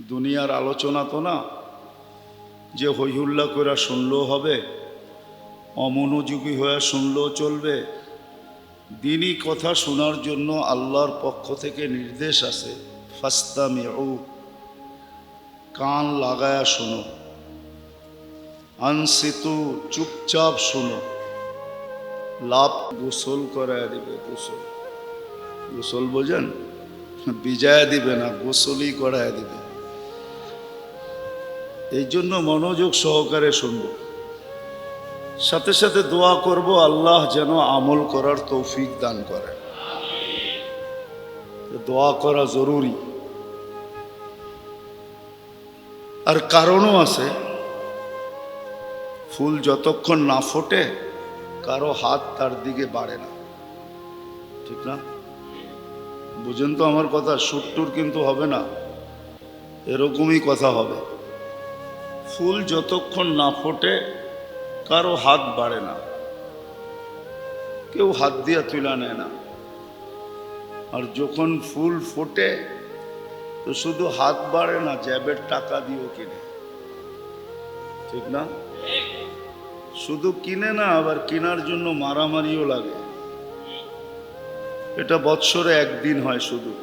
দুনিয়ার আলোচনা তো না। যে হইহুল্লা করে শুনলেও হবে, অমনোযোগী হয়ে শুনলেও চলবে। দিনই কথা শোনার জন্য আল্লাহর পক্ষ থেকে নির্দেশ আছে, ফাস্তামিউ, কান লাগায়া শোনো। আনসিতু, চুপচাপ শোনো। লাভ গোসল করায় দিবে, গোসল। গোসল বোঝেন? বিজয় দিবে না, গোসলই করায় দিবে। এই জন্য মনোযোগ সহকারে শুনব। সাথে সাথে দোয়া করব, আল্লাহ যেন আমল করার তৌফিক দান করে। দোয়া করা জরুরি। আর কারণও আছে। ফুল যতক্ষণ না ফোটে, কারও হাত তার দিকে বাড়ে না। ঠিক না? বুঝেন তো আমার কথা সুট্টুর কিন্তু হবে না। এরকমই কথা হবে। ফুল যতক্ষণ না ফোটে, কারও হাত বাড়ে না। কেউ হাত দিয়া তুলা নেয় না। আর যখন ফুল ফোটে, তো শুধু হাত বাড়ে না, জ্যাবের টাকা দিয়েও কিনে। ঠিক না? শুধু কিনে না, আবার কেনার জন্য মারামারিও লাগে। এটা বৎসরে একদিন হয় শুধু।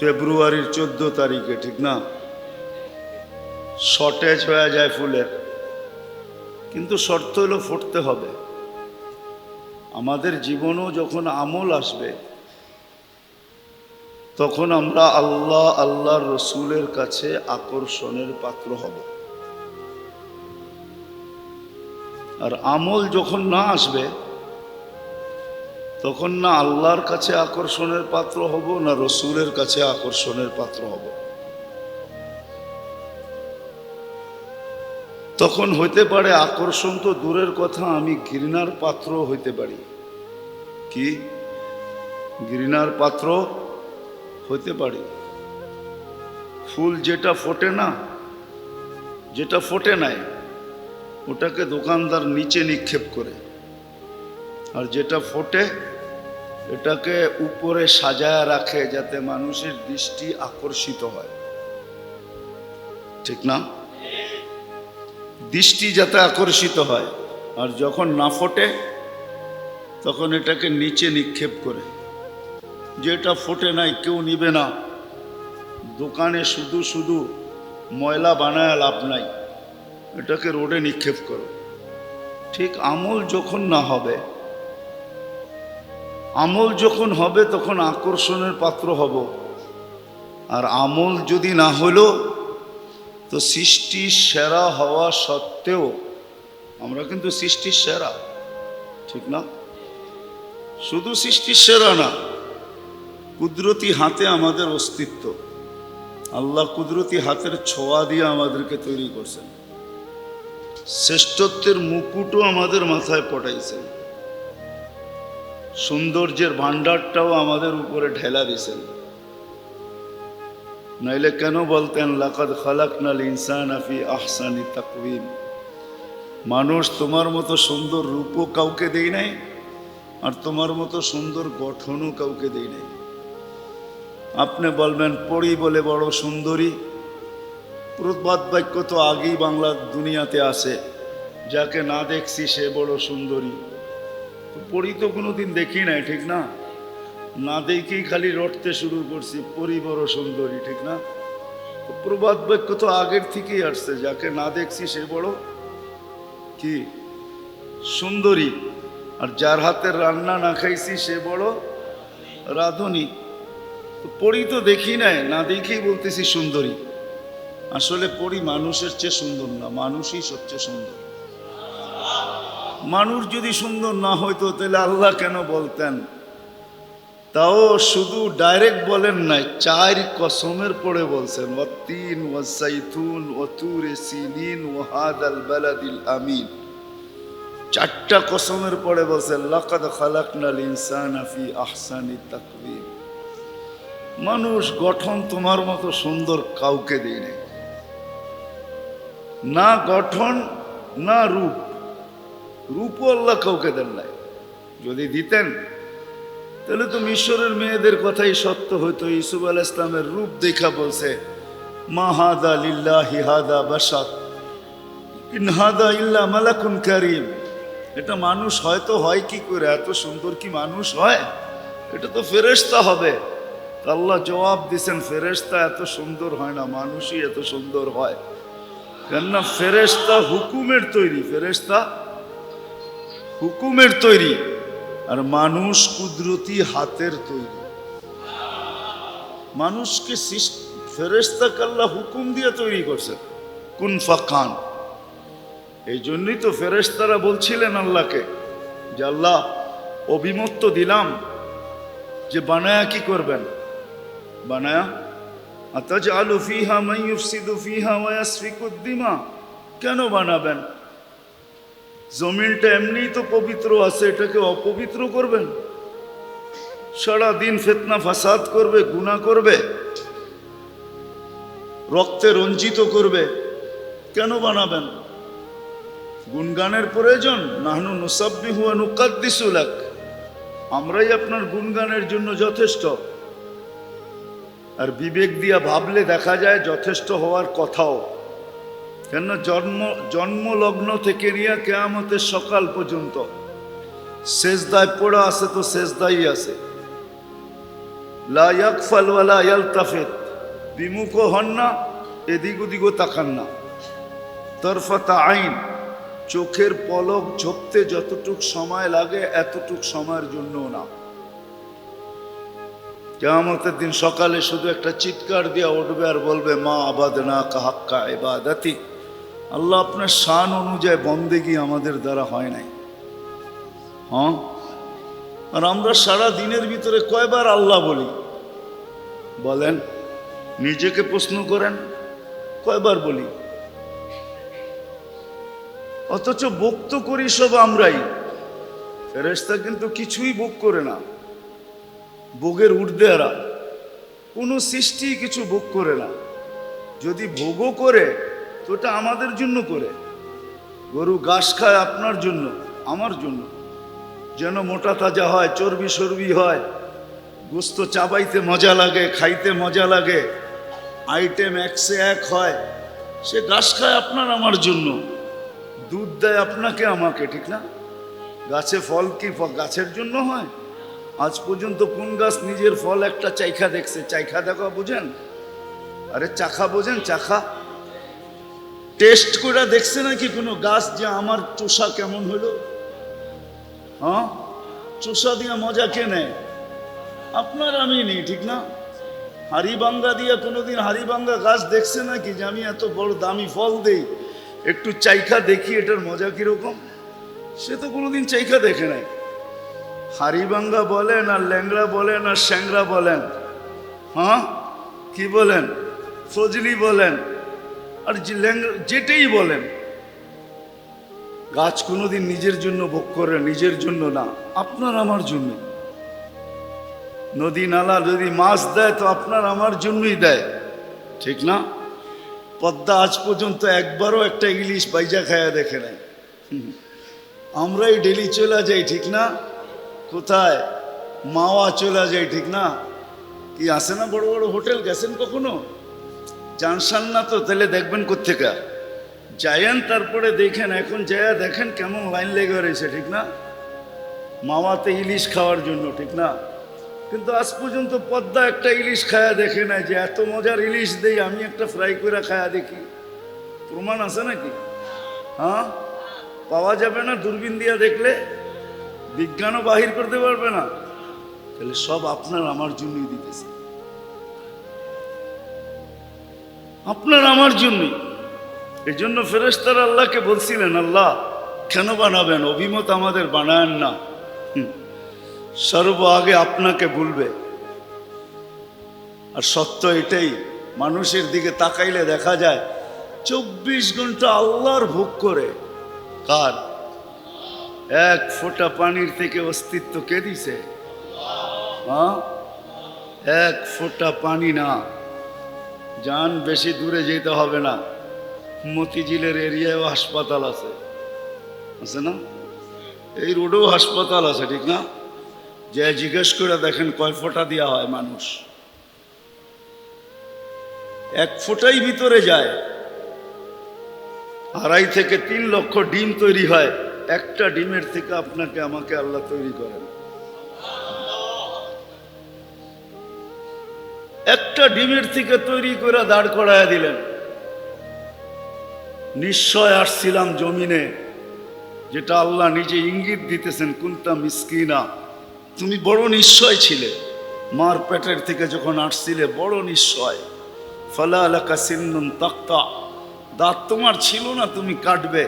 ফেব্রুয়ারির চোদ্দ তারিখে, ঠিক না? শর্টেজ হয়ে যায় ফুলের। কিন্তু শর্ত হলো ফুটতে হবে। আমাদের জীবনও যখন আমল আসবে, তখন আমরা আল্লাহ, আল্লাহর রসুলের কাছে আকর্ষণের পাত্র হব। আর আমল যখন না আসবে, তখন না আল্লাহর কাছে আকর্ষণের পাত্র হব, না রসুলের কাছে আকর্ষণের পাত্র হব। তখন হইতে পারে আকর্ষণ তো দূরের কথা, আমি ঘৃণার পাত্র হইতে পারি। কি? ঘৃণার পাত্র হইতে পারি? ফুল যেটা ফোটে না, যেটা ফোটে নাই, ওটাকে দোকানদার নিচে নিক্ষেপ করে। আর যেটা ফোটে, এটাকে উপরে সাজায় রাখে যাতে মানুষের দৃষ্টি আকর্ষিত হয়। ঠিক না? দৃষ্টি যাতে আকর্ষিত হয়, আর যখন না ফোটে, তখন এটাকে নিচে নিক্ষেপ করে। যেটা ফোটে নাই, কেউ নিবে না। দোকানে শুধু শুধু ময়লা বানায় লাভ নাই। এটাকে রোডে নিক্ষেপ করো। ঠিক আমল যখন না হবে, আমল যখন হবে, তখন আকর্ষণের পাত্র হব। আর আমল যদি না হলো তো সৃষ্টি সেরা হওয়া সত্ত্বেও, আমরা কিন্তু সৃষ্টির সেরা, ঠিক না? শুধু সৃষ্টির সেরা না, কুদরতি হাতে আমাদের অস্তিত্ব। আল্লাহ কুদরতি হাতের ছোঁয়া দিয়ে আমাদেরকে তৈরি করছেন। শ্রেষ্ঠত্বের মুকুটও আমাদের মাথায় পটাইছেন। সৌন্দর্যের ভাণ্ডারটাও আমাদের উপরে ঢেলা দিছেন। নইলে কেন বলতেন, লাকাদ খালাকনাল ইনসান আফি আহসানি তাকবিম মানুষ তোমার মতো সুন্দর রূপও কাউকে দেই নাই, আর তোমার মতো সুন্দর গঠনও কাউকে দেই নাই। আপনি বলবেন, পড়ি বলে বড় সুন্দরী প্রবাদ বাক্য তো আগেই বাংলা দুনিয়াতে আছে, যাকে না দেখছি সে বড় সুন্দরী। পড়ি তো কোনোদিন দেখি নাই, ঠিক না? না দেখেই খালি রটতে শুরু করছি, পরি বড় সুন্দরী, ঠিক না? প্রবাদ বাক্য তো আগের থেকেই আসছে, যাকে না দেখছি সে বড় কি? সুন্দরী। আর যার হাতের রান্না না খাইছি সে বড় রাধুনী। পড়ি তো দেখি নাই, না দেখেই বলতেছি সুন্দরী। আসলে পড়ি মানুষের চেয়ে সুন্দর না, মানুষই সবচেয়ে সুন্দর। মানুষ যদি সুন্দর না হইতো, তাহলে আল্লাহ কেন বলতেন? তাও শুধু ডাইরেক্ট বলেন নাই, চার কসমের পরে বলছেন ও তিন ও সাইথুন ও তুরে সিনিন ও হাদ আল বালাদিল আমিন। চারটা কসমের পরে বলছেন, লাকাদ খালাকনাল ইনসান আফি আহসানি তাকবীর। মানুষ গঠন তোমার মতো সুন্দর কাউকে দেয় নাই। না গঠন, না রূপ। রূপও আল্লাহ কাউকে দেন নাই। যদি দিতেন তাহলে তো মিশরের মেয়েদের কথাই সত্য হতো ইসুফ আল ইসলামের রূপ দেখা বলছে, মা হাদা লিল্লাহি হাদা বাসাত হাদা ইল্লা মালাকুন কারিম। এটা মানুষ হয়তো হয় কি করে, এত সুন্দর কি মানুষ হয়? এটা তো ফেরেশতা হবে। আল্লাহ জবাব দিছেন ফেরেশতা এত সুন্দর হয় না, মানুষই এত সুন্দর হয়। কেননা ফেরেশতা হুকুমের তৈরি, ফেরেশতা হুকুমের তৈরি। আর মানুষ কুদরতি হাতের তৈরি। মানুষকে ফেরেশতাকে আল্লাহ হুকুম দিয়ে তৈরি করছে। কুন ফাকান। এই জন্যই তো ফেরেশতারা বলছিলেন আল্লাহকে যে, আল্লাহ অভিমত্ত দিলাম যে বানায়া কি করবেন? বানায়া আতাজ আলু ফিহা মাইয়ুফসিদু ফিহা ওয়াসফিকুদ্দিমা কেন বানাবেন? জমিনটা এমনিই তো পবিত্র আছে, এটাকে অপবিত্র করবেন? সারা দিন ফেতনা ফাসাদ করবে, গুনাহ করবে, রক্তে রঞ্জিত করবে, কেন বানাবেন? গুনগানের প্রয়োজন? নাহনু নুসাব্বি হুয়া নুকাদ্দিসুলাক আমরাই আপনার গুনগানের জন্য যথেষ্ট। আর বিবেক দিয়া ভাবলে দেখা যায় যথেষ্ট হওয়ার কথাও। কেন জন্ম, জন্মলগ্ন থেকে নিয়ে কেয়ামতের সকাল পর্যন্ত শেষদায় পড়া আছে তো শেষদাই আছে। লা ইয়াকফাল ওয়ালা ইয়ালতাফিত। বিমুখও হন না, এদিক ওদিকও তাকান না। তরফাতা আইন, চোখের পলক ঝপতে যতটুক সময় লাগে, এতটুক সময়ের জন্য না। কেয়ামতের দিন সকালে শুধু একটা চিৎকার দিয়ে উঠবে আর বলবে, মা আবাদ না কাহাক্কা এবাদাতি আল্লাহ আপনার শান অনুযায়ী বন্দেগি আমাদের দ্বারা হয় নাই। হ্যাঁ? আর আমরা সারা দিনের ভিতরে কয়বার আল্লাহ বলি? বলেন, নিজেকে প্রশ্ন করেন, কয়বার বলি? অথচ বক্ত করি সব আমরাই। ফেরেস্তা কিন্তু কিছুই ভোগ করে না। ভোগের উর্দেরা কোনো সৃষ্টি কিছু ভোগ করে না। যদি ভোগও করে তো ওটা আমাদের জন্য করে। গরু ঘাস খায় আপনার জন্য, আমার জন্য। যেন মোটা তাজা হয়, চর্বি সর্বি হয়। গোস্ত চাবাইতে মজা লাগে, খাইতে মজা লাগে। আইটেম একসে এক হয়, সে ঘাস খায় আপনার আমার জন্য। দুধ দেয় আপনাকে আমাকে, ঠিক না? গাছে ফল কি গাছের জন্য হয়? আজ পর্যন্ত কোন গাছ নিজের ফল একটা চাইখা দেখছে? চাইখা দেখা, বোঝেন? আরে চাখা বোঝেন, চাখা টেস্ট করে দেখছে নাকি কোনো গাছ যে আমার চোষা কেমন হলো? হ্যাঁ? চোষা দিয়ে মজা কে নেয়? আপনার আমি নেই, ঠিক না? হারিবাঙ্গা দিয়ে কোনোদিন হারিবাঙ্গা গাছ দেখছে নাকি যে আমি এত বড় দামি ফল দেই? একটু চাইখা দেখি, এটার মজা কীরকম? সে তো কোনোদিন চাইখা দেখে নাই। হারিবাঙ্গা বলেন আর ল্যাংড়া বলেন আর স্যাংরা বলেন। হ্যাঁ? কি বলেন? ফজলি বলেন। আর যেটাই বলেন, গাছ কোনোদিন নিজের জন্য ভোগ করে, নিজের জন্য না, আপনার আমার জন্য। নদী নালা যদি মাছ দেয়, তো আপনার আমার জন্যই দেয়। ঠিক না? পদ্মা আজ পর্যন্ত একবারও একটা ইলিশ বাইজা খায়া দেখে নেয়। আমরাই ডেলি চলে যাই, ঠিক না? কোথায়? মাওয়া চলে যাই ঠিক না? কি আসে না বড় বড় হোটেল? গেছেন কখনো? জানসান না তো তাহলে দেখবেন কোথেকে যায়েন তারপরে দেখেন, এখন যায়া দেখেন কেমন লাইন লেগে রয়েছে, ঠিক না? মামাতে ইলিশ খাওয়ার জন্য, ঠিক না? কিন্তু আজ পর্যন্ত পদ্মা একটা ইলিশ খায়া দেখে না যে এত মজার ইলিশ দেই, আমি একটা ফ্রাই করে খায়া দেখি। প্রমাণ আছে নাকি? হ্যাঁ? পাওয়া যাবে না দূরবীন দিয়া দেখলে? বিজ্ঞানও বাহির করতে পারবে না। তাহলে সব আপনার আমার জন্যই দিতেছে। আপনার আমার জন্যই এই জন্য ফেরেস্তার আল্লাহকে বলছিলেন, আল্লাহ, কেন বানাবেন? অভিমত আমাদের বানায়েন না। সর্ব আগে আপনাকে বলবে। আর সত্য এটাই, মানুষের দিকে তাকাইলে দেখা যায়, চব্বিশ ঘণ্টা আল্লাহর ভোগ করে। কার? এক ফোঁটা পানির থেকে অস্তিত্ব কে দিছে? হ্যাঁ এক ফোঁটা পানি না। যান বেশি দূরে যেতে হবে না। মতিঝিলের এরিয়ায়ও হাসপাতাল আছে। আছে না? এই রোডেও হাসপাতাল আছে, ঠিক না? যে জিজ্ঞেস করে দেখেন কয় ফোঁটা দেওয়া হয় মানুষ। এক ফোঁটাই ভিতরে যায়। আড়াই থেকে তিন লক্ষ ডিম তৈরি হয়। একটা ডিমের থেকে আপনাকে আমাকে আল্লাহ তৈরি করেন। একটা ডিমের থেকে তৈরি করে দাঁড় করায় দিলেন। নিশ্চয় আসছিলাম জমিনে, যেটা আল্লাহ নিজে ইঙ্গিত দিতেছেন, কুন্তা মিসকিনা। তুমি বড় নিশ্চয় ছিলে। মার পেটের থেকে যখন আসছিলে, বড় নিশ্চয়। ফলা আলাকা সিন্নুন তক্তা। দাঁত তোমার ছিল না, তুমি কাটবে।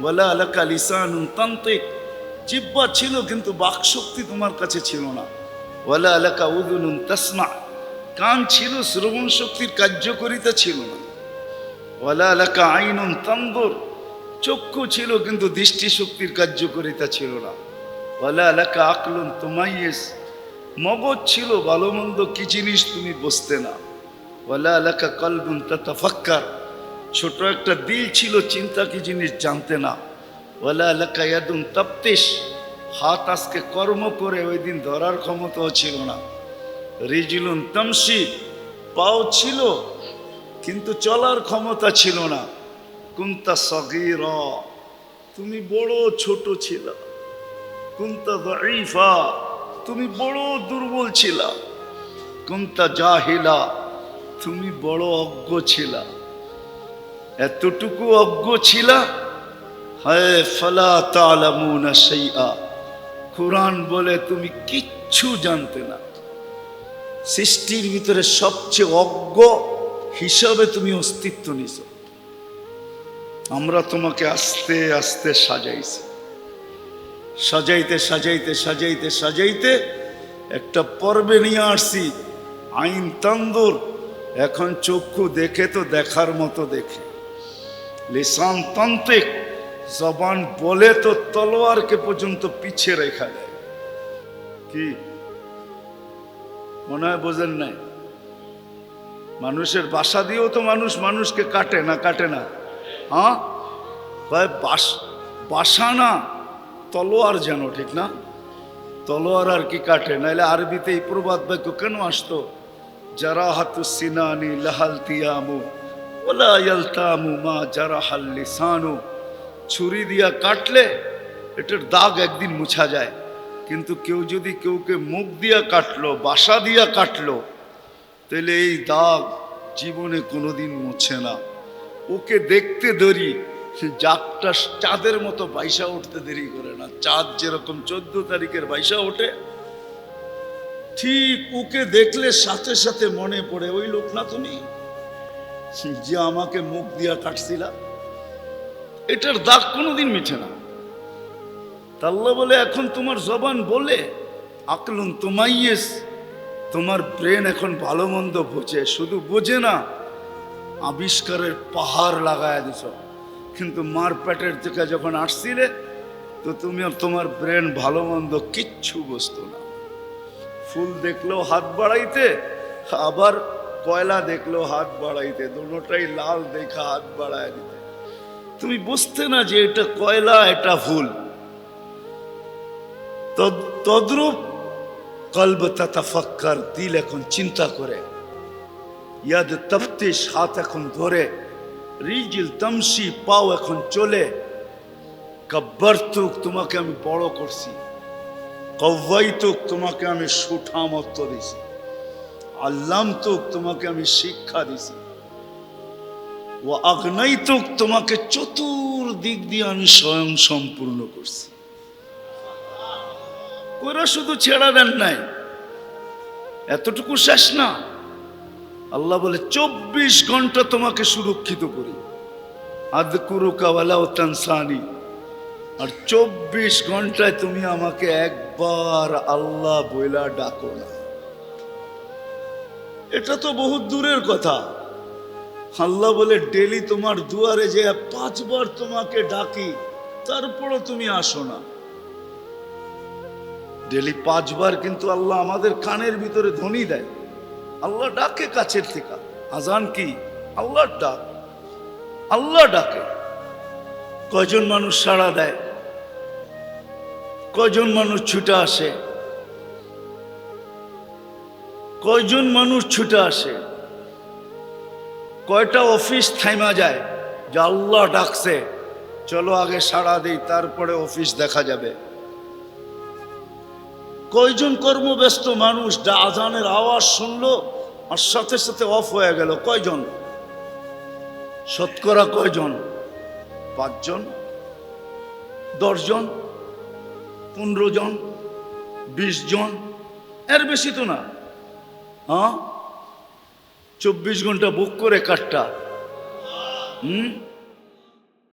বলা আলাকা লিসানুন তান্ত্রিক জিব্বা ছিল, কিন্তু বাকশক্তি তোমার কাছে ছিল না। ওয়ালা আলাকা উদুনুন তাসমা। কান ছিল, শ্রবণ শক্তির কার্যকরিতা ছিল না। ওয়ালা আলাকা আইনুন তান্দুর চক্ষু ছিল, কিন্তু দৃষ্টি শক্তির কার্যকরিতা ছিল না। ওয়ালা আলাকা আকলুন তোমাইয়েস। মগজ ছিল ভালো মন্দ কি জিনিস তুমি বসতে না। ওয়ালা আলাকা কলবুন তাতাফাক্কার। ছোট একটা দিল ছিল, চিন্তা কি জিনিস জানতে না। ওয়ালা আলাকা ইয়াদুন তপ্তেশ। হাত আজকে কর্ম করে, ওই দিন ধরার ক্ষমতাও ছিল না। রিজিলুন তামসি পাও ছিল, কিন্তু চলার ক্ষমতা ছিল না। কুন্তা সগির, তুমি বড় ছোট ছিল। কুন্তা দাইফা তুমি বড় দুর্বল ছিলা। কুন্তা জাহিলা, তুমি বড় অজ্ঞ ছিলা। এতটুকু অজ্ঞ ছিলা? হায়, ফলা তালামুনা সেইয়া কোরআন বলে তুমি কিচ্ছু জানতে না। সৃষ্টির ভিতরে সবচেয়ে অজ্ঞ হিসাবে তুমি অস্তিত্ব নিছ আমরা তোমাকে আস্তে আস্তে সাজাইছি। সাজাইতে সাজাইতে সাজাইতে সাজাইতে একটা পর্বে নিয়ে আসছি। আইন তান্দুর, এখন চক্ষু দেখে তো দেখার মতো দেখে। লিসান তান্ত্রিক, জবান বলে তো তলোয়ারকে পর্যন্ত পিছিয়ে রেখা দেয় কি? মনে হয় বোঝেন নাই। মানুষের বাসা দিয়েও তো মানুষ মানুষকে কাটে না কাটে না। হ্যাঁ? বাস, বাসা না, তলোয়ার যেন ঠিক না? তলোয়ার আর কি কাটে? নাহলে আরবিতে এই প্রবাদ বাক্য কেন আসতো? যারা হাতু সিনানি লাহাল তিয়ামু ওলা মা যারা হাল লিসানু। ছুরি দিয়া কাটলে এটার দাগ একদিন মুছা যায়। কিন্তু কেউ যদি কেউকে মুখ দিয়া কাটলো, বাসা দিয়া কাটলো, তাহলে এই দাগ জীবনে কোনোদিন মুছে না। ওকে দেখতে দেরি, সে জাগটা চাঁদের মতো বাইসা উঠতে দেরি করে না। চাঁদ যেরকম চোদ্দ তারিখের বাইসা ওঠে, ঠিক ওকে দেখলে সাথে সাথে মনে পড়ে, ওই লোক না তুমি যে আমাকে মুখ দিয়া কাটছিলা, এটার দাগ কোনোদিন মিঠে না। আল্লাহ বলে, এখন তোমার জবান বলে, আকলুন তোমাইয়েস। তোমার ব্রেন এখন ভালো মন্দ বোঝে, শুধু বোঝে না, আবিষ্কারের পাহাড় লাগায় দিছ। কিন্তু মার পেটের থেকে যখন আসছিলে, তো তুমি তোমার ব্রেন ভালো মন্দ কিচ্ছু বুঝতো না। ফুল দেখলেও হাত বাড়াইতে, আবার কয়লা দেখলেও হাত বাড়াইতে, দুটোটাই লাল দেখা হাত বাড়ায় দিতে। তুমি বুঝতে না যে এটা কয়লা, এটা ফুল। তদ্রূপ কলব তাতাফাক্কার, দিল এখন চিন্তা করে। ইয়াদ তফতিস হাত এখন ধরে, রিজিল তমসি পাও এখন চলে। কব্বর তুক তোমাকে আমি বড় করছি কব্বাইতুক তোমাকে আমি সুঠামত্ব দিছি আল্লামতুক তোমাকে আমি শিক্ষা দিছি। ও আগ্নাই তুক তোমাকে চতুর্দিক দিয়ে আমি স্বয়ং সম্পূর্ণ করছি। ওরা শুধু ছেড়া দেন নাই। এতটুকু শেষ না। আল্লাহ বলে, চব্বিশ ঘণ্টা তোমাকে সুরক্ষিত করি। আদ কুরুকাওয়ালা ও তানসানি। আর চব্বিশ ঘন্টায় তুমি আমাকে একবার আল্লাহ বইলা ডাকো না। এটা তো বহুত দূরের কথা। আল্লাহ বলে, ডেলি তোমার দুয়ারে যে পাঁচবার তোমাকে ডাকি, তারপরও তুমি আসো না। ডেলি পাঁচবার কিন্তু আল্লাহ আমাদের কানের ভিতরে ধ্বনি দেয়। আল্লাহ ডাকে কাছের থেকে। আজান কি? আল্লাহর ডাক। আল্লাহ ডাকে। কয়জন মানুষ সাড়া দেয়? কয়জন মানুষ ছুটে আসে? কয়জন মানুষ ছুটে আসে? কয়টা অফিস থাইমা যায়? যে আল্লাহ ডাকছে। চলো আগে সাড়া দিই, তারপরে অফিস দেখা যাবে। কয়জন কর্মব্যস্ত মানুষ যা আজানের আওয়াজ শুনলো আর সাথে সাথে অফ হয়ে গেল? কয়জন? শতকরা কয়জন? পাঁচজন? দশজন? পনেরো জন বিশ জন এর বেশি তো না। হ্যাঁ? চব্বিশ ঘণ্টা বুক করে কাটটা। হুম?